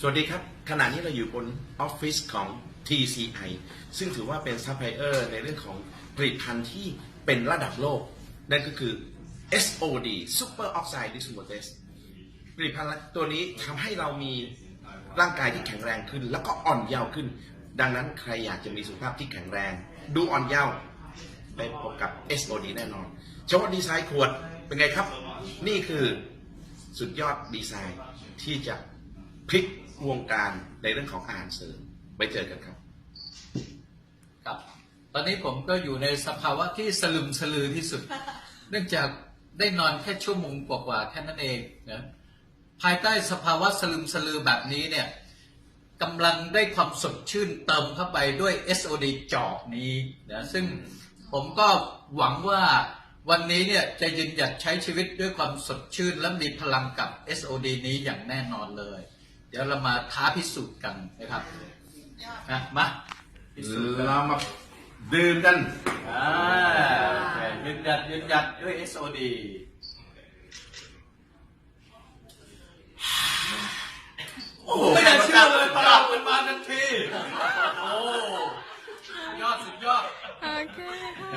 สวัสดีครับ ขณะนี้เราอยู่บนออฟฟิศของ TCI ซึ่งถือว่าเป็นซัพพลายเออร์ในเรื่องของผลิตภัณฑ์ที่เป็นระดับโลก นั่นก็คือ SOD Super Oxide Dismutase ผลิตภัณฑ์ตัวนี้ทำให้เรามีร่างกายที่แข็งแรงขึ้น แล้วก็อ่อนเยาว์ขึ้น ดังนั้นใครอยากจะมีสุขภาพที่แข็งแรง ดูอ่อนเยาว์ไปพบกับ SOD แน่นอนเฉพาะดีไซน์ขวดเป็นไงครับ นี่คือสุดยอดดีไซน์ที่จะ พลิกวงการในเรื่องของอาหารเสริมไปเจอกันครับ ครับ ตอนนี้ผมก็อยู่ในสภาวะที่สลึมสลือที่สุด เนื่องจากได้นอนแค่ชั่วโมงกว่าๆแค่นั้นเองนะภายใต้สภาวะสลึมสลือแบบนี้เนี่ยกำลังได้ความสดชื่นเติมเข้าไปด้วย SOD จอกนี้นะซึ่งผมก็หวังว่าวันนี้เนี่ยจะยืนหยัดใช้ชีวิตด้วยความสดชื่นและมีพลังกับ SOD นี้อย่างแน่นอนเลยเดี๋ยวเรามาท้าพิสูจน์กันนะครับนะมาพิสูจน์กันเรามาดื่มกันอ่าโอเคยืนหยัดยืนหยัดด้วย SOD โอ้โหไม่น่าเชื่อเลยพลังมันมาทันทีโอ้สุดยอดสุดยอดโอเคค่ะ